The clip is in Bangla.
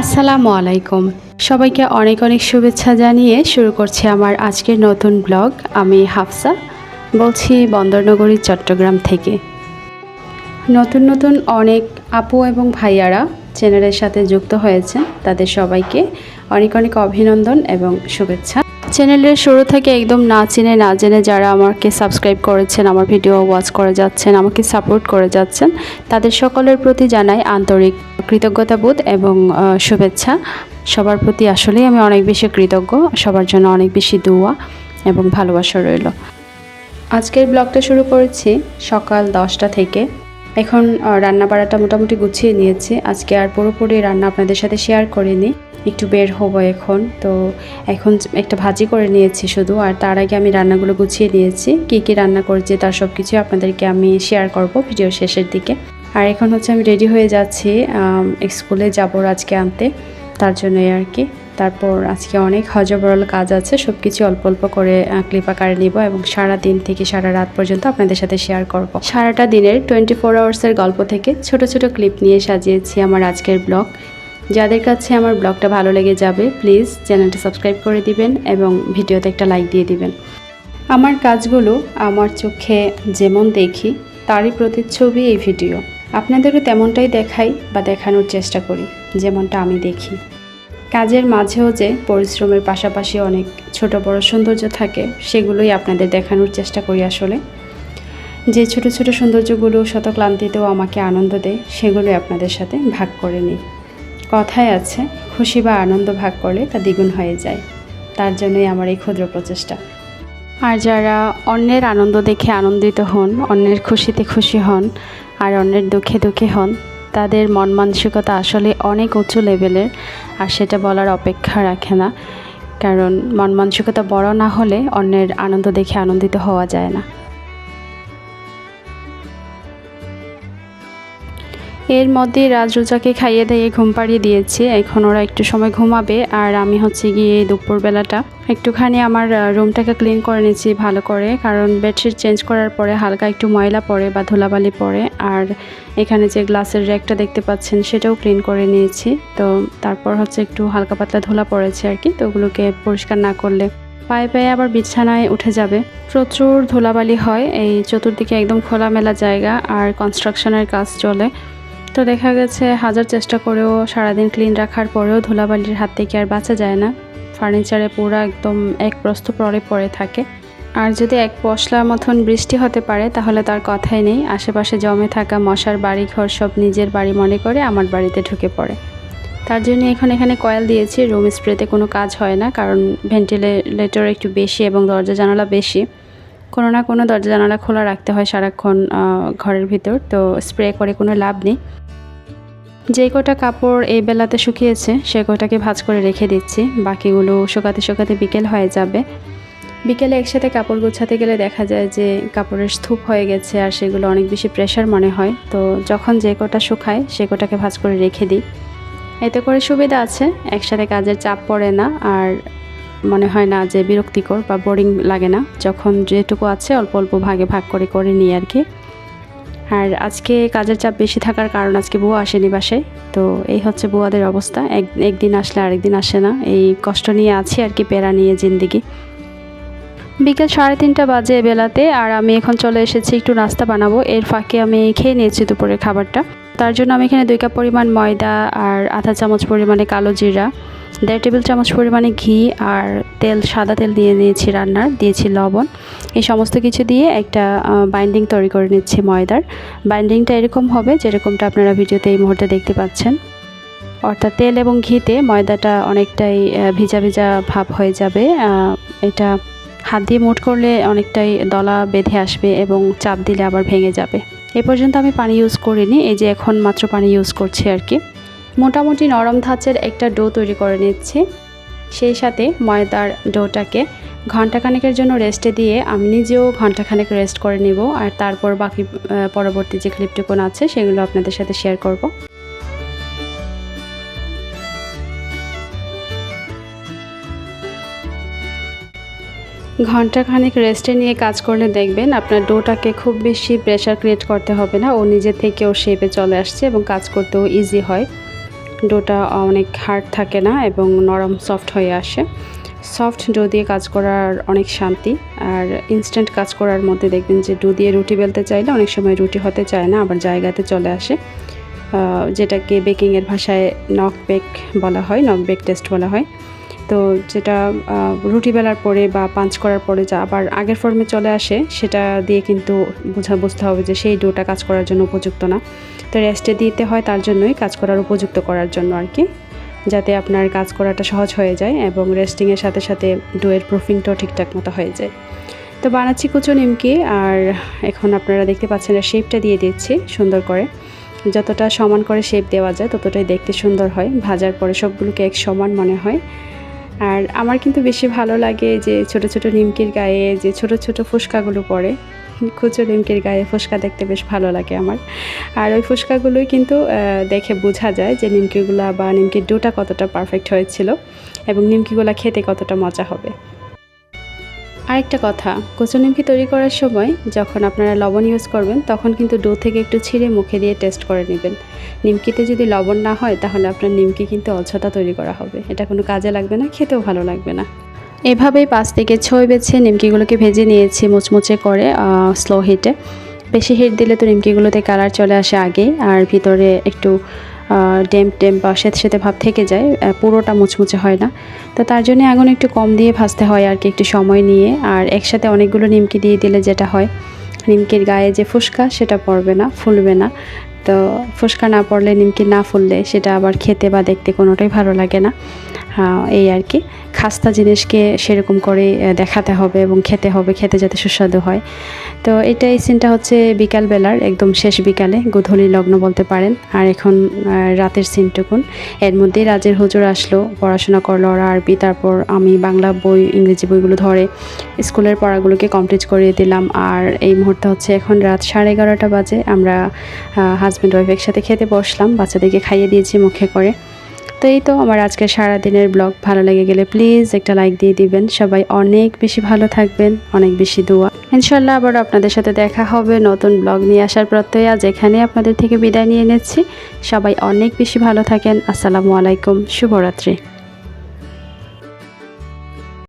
আসসালামু আলাইকুম। সবাইকে অনেক অনেক শুভেচ্ছা জানিয়ে শুরু করছি আমার আজকের নতুন ব্লগ। আমি হাফসা, বলছি বন্দরনগরী, চট্টগ্রাম থেকে। নতুন নতুন অনেক আপু এবং ভাইয়ারা চ্যানেলের সাথে যুক্ত হয়েছে তাদের সবাইকে অনেক অনেক অভিনন্দন এবং শুভেচ্ছা। চ্যানেলের শুরু থেকে একদম না চিনে না জেনে যারা আমাকে সাবস্ক্রাইব করেছেন আমার ভিডিও ওয়াচ করে যাচ্ছেন আমাকে সাপোর্ট করে যাচ্ছেন তাদের সকলের প্রতি জানাই আন্তরিক কৃতজ্ঞতাবোধ এবং শুভেচ্ছা। সবার প্রতি আসলেই আমি অনেক বেশি কৃতজ্ঞ সবার জন্য অনেক বেশি দোয়া এবং ভালোবাসা রইল। আজকের ব্লগটা শুরু করেছি সকাল দশটা থেকে। এখন আহ, রান্না বাড়াটা মোটামুটি গুছিয়ে নিয়েছি। আজকে আর পুরোপুরি রান্না আপনাদের সাথে শেয়ার করিনি। একটু বের হব এখন। তো এখন একটা ভাজি করে নিয়েছি শুধু, আর তার আগে আমি রান্নাগুলো গুছিয়ে নিয়েছি। কী কী রান্না করেছি তার সব কিছু আপনাদেরকে আমি শেয়ার করব ভিডিও শেষের দিকে। আর এখন হচ্ছে আমি রেডি হয়ে যাচ্ছি স্কুলে যাব আজকে আনতে, তার জন্যই আর কি। তারপর আজকে অনেক হজবরল কাজ আছে সব কিছু অল্প অল্প করে ক্লিপ আকারে নিব এবং সারা দিন থেকে সারা রাত পর্যন্ত আপনাদের সাথে শেয়ার করব। সারাটা দিনের টোয়েন্টি ফোর আওয়ার্সের গল্প থেকে ছোট ছোট ক্লিপ নিয়ে সাজিয়েছি আমার আজকের ব্লগ যাদের কাছে আমার ব্লগটা ভালো লেগে যাবে প্লিজ চ্যানেলটা সাবস্ক্রাইব করে দিবেন এবং ভিডিওতে একটা লাইক দিয়ে দিবেন। আমার কাজগুলো আমার চোখে যেমন দেখি, তারই প্রতিচ্ছবি এই ভিডিও। আপনাদেরও তেমনটাই দেখাই বা দেখানোর চেষ্টা করি, যেমনটা আমি দেখি। কাজের মাঝেও যে পরিশ্রমের পাশাপাশি অনেক ছোট বড় সৌন্দর্য থাকে, সেগুলোই আপনাদের দেখানোর চেষ্টা করি আসলে। যে ছোট ছোট সৌন্দর্যগুলো শত ক্লান্তিতেও আমাকে আনন্দ দেয়, সেগুলোই আপনাদের সাথে ভাগ করে নিই। কথায় আছে, খুশি বা আনন্দ ভাগ করলে তা দ্বিগুণ হয়ে যায়। তার জন্যই আমার এই ক্ষুদ্র প্রচেষ্টা। আর যারা অন্যের আনন্দ দেখে আনন্দিত হন, অন্যের খুশিতে খুশি হন, আর অন্যের দুঃখে দুঃখে হন, তাদের মন মানসিকতা আসলে অনেক উঁচু লেভেলের, আর সেটা বলার অপেক্ষা রাখে না। কারণ মন মানসিকতা বড় না হলে অন্যের আনন্দ দেখে আনন্দিত হওয়া যায় না। এর মধ্যে রাজরোজাকে খাইয়ে দিয়ে ঘুম পাড়িয়ে দিয়েছি। এখন ওরা একটু সময় ঘুমাবে আর আমি হচ্ছে গিয়ে দুপুরবেলাটা একটুখানি আমার রুমটাকে ক্লিন করে নিয়েছি ভালো করে। কারণ বেডশিট চেঞ্জ করার পরে হালকা একটু ময়লা পড়ে বা ধুলাবালি পড়ে। আর এখানে যে গ্লাসের র্যাকটা দেখতে পাচ্ছেন সেটাও ক্লিন করে নিয়েছি। তো তারপর হচ্ছে একটু হালকা পাতলা ধুলা পড়েছে আর কি। তো ওগুলোকে পরিষ্কার না করলে পায়ে পায়ে আবার বিছানায় উঠে যাবে। প্রচুর ধুলাবালি হয়। এই চতুর্দিকে একদম খোলামেলা জায়গা আর কনস্ট্রাকশনের কাজ চলে। তো দেখা গেছে হাজার চেষ্টা করেও সারাদিন ক্লিন রাখার পরেও ধুলাবালির হাত থেকে আর বাঁচা যায় না। ফার্নিচারে পুরো একদম এক প্রস্থ পরে পড়ে থাকে। আর যদি এক পশলা মতন বৃষ্টি হতে পারে, তাহলে তার কথাই নেই। আশেপাশে জমে থাকা মশার বাড়ি ঘর সব নিজের বাড়ি মনে করে আমার বাড়িতে ঢুকে পড়ে। তার জন্য এখন এখানে কয়েল দিয়েছি। রুম স্প্রেতে কোনো কাজ হয় না, কারণ ভেন্টিলেটর একটু বেশি এবং দরজা জানালা বেশি। কোনো না কোনো দরজা জানালা খোলা রাখতে হয় সারাক্ষণ ঘরের ভিতর। তো স্প্রে করে কোনো লাভ নেই। যে কটা কাপড় এই বেলাতে শুকিয়েছে, সে কটাকে ভাঁজ করে রেখে দিচ্ছি। বাকিগুলো শুকাতে শুকাতে বিকেল হয়ে যাবে। বিকেলে একসাথে কাপড় গোছাতে গেলে দেখা যায় যে কাপড়ের স্তূপ হয়ে গেছে আর সেগুলো অনেক বেশি প্রেশার মনে হয়। তো যখন যে কটা শুকায়, সে কটাকে ভাঁজ করে রেখে দিই। এতে করে সুবিধা আছে, একসাথে কাজের চাপ পড়ে না। আর মনে হয় না যে বিরক্তিকর বা বোরিং লাগে না। যখন যেটুকু আছে অল্প অল্প ভাগে ভাগ করে করে নিই আর কি। আর আজকে কাজের চাপ বেশি থাকার কারণ আজকে বুয়া আসেনি বাসে তো এই হচ্ছে বুয়াদের অবস্থা। এক, একদিন আসলে আরেকদিন আসে না। এই কষ্ট নিয়ে আছি আর কি পেরা নিয়ে জিন্দিগি। বিকেল সাড়ে তিনটা বাজে বেলাতে আর আমি এখন চলে এসেছি একটু নাস্তা বানাবো। এর ফাঁকে আমি খেয়ে নিয়েছি দুপুরের খাবারটা। তার জন্য আমি এখানে দুই কাপ পরিমাণ ময়দা আর আধা চামচ পরিমাণে কালো জিরা। দেড় টেবিল চামচ পরিমাণে ঘি আর তেল, সাদা তেল দিয়ে নিয়েছি রান্নার, দিয়েছি লবণ। এই সমস্ত কিছু দিয়ে একটা বাইন্ডিং তৈরি করে নিচ্ছি ময়দার। বাইন্ডিংটা এরকম হবে যেরকমটা আপনারা ভিডিওতে এই মুহূর্তে দেখতে পাচ্ছেন। অর্থাৎ তেল এবং ঘিতে ময়দাটা অনেকটাই ভিজা ভিজা ভাব হয়ে যাবে। এটা হাত দিয়ে মুঠ করলে অনেকটাই দলা বেঁধে আসবে এবং চাপ দিলে আবার ভেঙে যাবে। এ পর্যন্ত আমি পানি ইউজ করিনি, এই যে এখন মাত্র পানি ইউজ করছি আর কি। মোটামুটি নরম ধাঁচের একটা ডো তৈরি করে নিচ্ছি। সেই সাথে ময়দার ডোটাকে ঘন্টাখানেকের জন্য রেস্টে দিয়ে আমি নিজেও ঘন্টাখানেক রেস্ট করে নিব আর তারপর বাকি পরবর্তী যে ক্লিপটুকুন আছে সেগুলো আপনাদের সাথে শেয়ার করব। ঘণ্টা খানিক রেস্টে নিয়ে কাজ করলে দেখবেন আপনার ডোটাকে খুব বেশি প্রেশার ক্রিয়েট করতে হবে না, ও নিজে থেকে ওর শেপে চলে আসছে এবং কাজ করতেও ইজি হয়। ডোটা অনেক হার্ড থাকে না এবং নরম সফট হয়ে আসে। সফট ডো দিয়ে কাজ করার অনেক শান্তি। আর ইনস্ট্যান্ট কাজ করার মধ্যে দেখবেন যে ডো দিয়ে রুটি বেলতে চাইলে অনেক সময় রুটি হতে চায় না, আবার জায়গাতে চলে আসে। যেটাকে বেকিংয়ের ভাষায় নক বেক বলা হয় নক বেক টেস্ট বলা হয়। তো যেটা রুটি বেলার পরে বা পাঞ্চ করার পরে যা আবার আগের ফর্মে চলে আসে, সেটা দিয়ে কিন্তু বোঝা, বুঝতে হবে যে সেই ডোটা কাজ করার জন্য উপযুক্ত না। তো রেস্টে দিতে হয় তার জন্যই কাজ করার উপযুক্ত করার জন্য আর কি, যাতে আপনার কাজ করাটা সহজ হয়ে যায় এবং রেস্টিংয়ের সাথে সাথে ডোয়ের প্রুফিংটাও ঠিকঠাক মতো হয়ে যায়। তো বানাচ্ছি কুচো নিমকি, আর এখন আপনারা দেখতে পাচ্ছেন শেপটা দিয়ে দিচ্ছি সুন্দর করে। যতটা সমান করে শেপ দেওয়া যায় ততটাই দেখতে সুন্দর হয়। ভাজার পরে সবগুলোকে এক সমান মনে হয়। আর আমার কিন্তু বেশি ভালো লাগে যে ছোট ছোট নিমকির গায়ে যে ছোট ছোট ফুসকাগুলো পড়ে। খুচরো নিমকির গায়ে ফুসকা দেখতে বেশ ভালো লাগে আমার। আর ওই ফুসকাগুলোই কিন্তু দেখে বোঝা যায় যে নিমকিগুলা বা নিমকির ডোটা কতটা পারফেক্ট হয়েছিল এবং নিমকিগুলা খেতে কতটা মজা হবে। আরেকটা কথা কচু নিমকি তৈরি করার সময় যখন আপনারা লবণ ইউজ করবেন, তখন কিন্তু ডো থেকে একটু ছিঁড়ে মুখে দিয়ে টেস্ট করে নেবেন। নিমকিতে যদি লবণ না হয়, তাহলে আপনার নিমকি কিন্তু অযথা তৈরি করা হবে। এটা কোনো কাজে লাগবে না, খেতেও ভালো লাগবে না। এভাবেই পাঁচ থেকে ছয় বেছে নিমকিগুলোকে ভেজে নিয়েছি মুচমুচে করে স্লো হিটে বেশি হিট দিলে তো নিমকিগুলোতে কালার চলে আসে আগে আর ভিতরে একটু ডেম টেম বা সেতে সেতে ভাব থেকে যায় পুরোটা মুচমুচে হয় না। তো তার জন্য আগুন একটু কম দিয়ে ভাজতে হয় আর কি, একটু সময় নিয়ে। আর একসাথে অনেকগুলো নিমকি দিয়ে দিলে যেটা হয়, নিমকির গায়ে যে ফুসকা, সেটা পড়বে না, ফুলবে না। তো ফুসকা না পড়লে, নিমকি না ফুললে, সেটা আবার খেতে বা দেখতে কোনোটাই ভালো লাগে না। এই আর কি। খাস্তা জিনিসকে সেরকম করে দেখাতে হবে এবং খেতে হবে, খেতে যাতে সুস্বাদু হয়। তো এটা এই সিনটা হচ্ছে বিকালবেলার, একদম শেষ বিকালে, গোধূলি লগ্ন বলতে পারেন। আর এখন রাতের সিনটুকুন এর মধ্যে রাজের হুজুর আসলো, পড়াশোনা করল ওরা আরবি, তারপর আমি বাংলা বই, ইংরেজি বইগুলো ধরে স্কুলের পড়াগুলোকে কমপ্লিট করিয়ে দিলাম। আর এই মুহূর্তে হচ্ছে এখন রাত সাড়ে এগারোটা বাজে, আমরা হাজব্যান্ড ওয়াইফ একসাথে খেতে বসলাম। বাচ্চাদেরকে খাইয়ে দিয়েছি মুখে করে। তো এই তো আমার আজকের সারাদিনের ব্লগ। ভালো লেগে গেলে প্লিজ একটা লাইক দিয়ে দিবেন। সবাই অনেক বেশি ভালো থাকবেন, অনেক বেশি দোয়া। ইনশাল্লাহ আবার আপনাদের সাথে দেখা হবে নতুন ব্লগ নিয়ে আসার প্রত্যয়। আজ এখানে আপনাদের থেকে বিদায় নিয়ে নিচ্ছি। সবাই অনেক বেশি ভালো থাকেন। আসসালামু আলাইকুম। শুভরাত্রি।